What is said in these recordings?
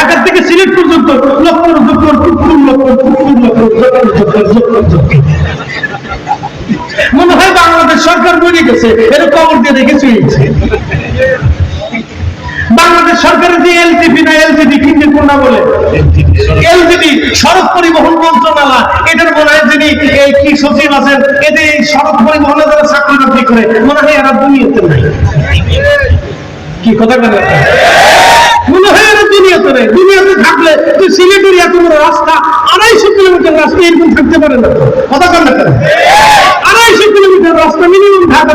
ঢাকা থেকে সিলেট পর্যন্ত মনে হয় বাংলাদেশ সরকার মরে গেছে, এর কবর দিয়ে রেখে চুয়েছে বাংলাদেশ সরকারের যে এলজিবি না এলজিবি কিনতে কোনটা বলে? এলজিবি সড়ক পরিবহন মন্ত্রণালয়, এটার মনে হয় যিনি এই কি সচিব আছেন এদের এই সড়ক পরিবহনে যারা চাকরি বাকরি করে, মনে হয় এরা দুনিয়াতে নাই। কি কথা বলে এরা দুনিয়াতে থাকলে তুই সিলেটের এত বড় রাস্তা, আড়াইশো কিলোমিটার রাস্তা এরকম থাকতে পারে না। কথা কেন? আড়াইশো কিলোমিটার রাস্তা মিনিমাম ঢাকা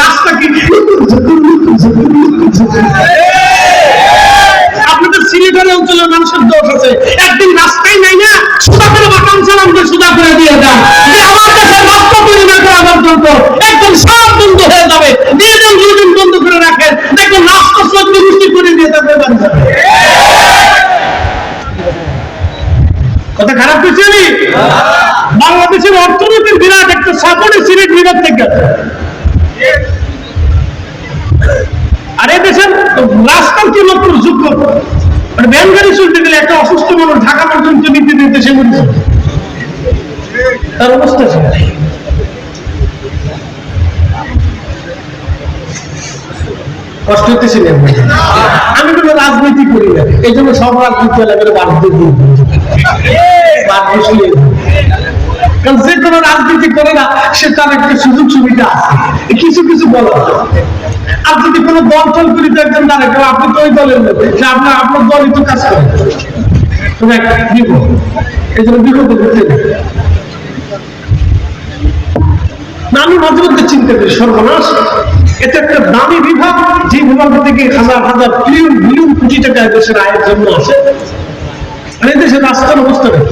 রাস্তা কি? আপনাদের অঞ্চলের মানুষের দোষ আছে। একদিন রাস্তায় নাই না সুদা করে বাটাম সালাম সুদা করে দিয়ে যে আমার দেশের রাস্তা তৈরি না করা পর্যন্ত একদম সব বন্ধ হয়ে যাবে দিয়ে দেন দুদিন বন্ধ করে রাখেন দেখবেন রাস্তা সহ্য মুষ্টি করে দিয়ে তারপরে বাড়ি যাবে কথা খারাপ আমি বাংলাদেশের অর্থনীতির বিরাট একটা সাপোর্টে সিলেট বিভাগ থেকে। আর দেশের রাস্তার কি লক্ষ্য যোগ্য মানে গাড়ি চলতে গেলে একটা অসুস্থ মানুষ ঢাকা পর্যন্ত নিতে নিতে সে মরেছে তার অবস্থা কষ্ট হতেছিল আমি কোনো রাজনীতি করি না। এই জন্য সব রাজনীতি এলাকার দিই। কারণ যে কোনো রাজনীতি করে না, সে তার একটা সুযোগ সুবিধা আছে। কিছু কিছু বলা আর যদি কোনো দল টল করি তো একজন আপনি তো ওই দলের আপনার আপনার দলই তো কাজ করে। তুমি একটা বিপদ এই জন্য বিপদে আমি মাঝে মধ্যে চিন্তা করি, সর্বনাশ। এটা একটা দামি বিভাগ, যে বিভাগ থেকে হাজার হাজার ট্রিলিয়ন বিলিয়ন কোটি টাকা দেশের আয়ের জন্য আসে। আর এই দেশের রাস্তার অবস্থা নেই